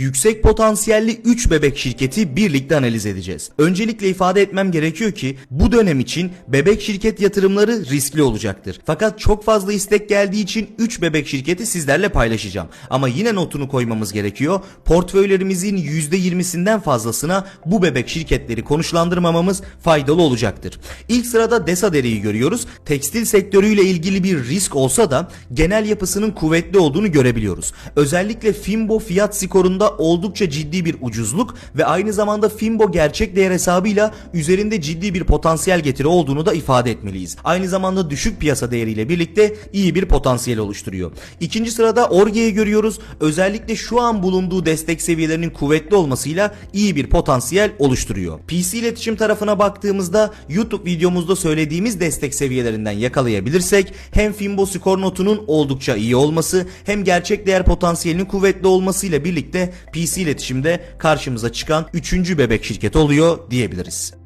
yüksek potansiyelli 3 bebek şirketi birlikte analiz edeceğiz. Öncelikle ifade etmem gerekiyor ki bu dönem için bebek şirket yatırımları riskli olacaktır. Fakat çok fazla istek geldiği için 3 bebek şirketi sizlerle paylaşacağım. Ama yine notunu koymamız gerekiyor. Portföylerimizin %20'sinden fazlasına bu bebek şirketleri konuşlandırmamamız faydalı olacaktır. İlk sırada Desa Deri'yi görüyoruz. Tekstil sektörüyle ilgili bir risk olsa da genel yapısının kuvvetli olduğunu görebiliyoruz. Özellikle Fimbo fiyat skorunda oldukça ciddi bir ucuzluk ve aynı zamanda Fimbo gerçek değer hesabıyla üzerinde ciddi bir potansiyel getiri olduğunu da ifade etmeliyiz. Aynı zamanda düşük piyasa değeriyle birlikte iyi bir potansiyel oluşturuyor. İkinci sırada Orge'yi görüyoruz. Özellikle şu an bulunduğu destek seviyelerinin kuvvetli olmasıyla iyi bir potansiyel oluşturuyor. PC iletişim tarafına baktığımızda YouTube videomuzda söylediğimiz destek seviyelerinden yakalayabilirsek hem Fimbo skor notunun oldukça iyi olması hem gerçek değer potansiyelinin kuvvetli olmasıyla birlikte PC iletişimde karşımıza çıkan 3. bebek şirket oluyor diyebiliriz.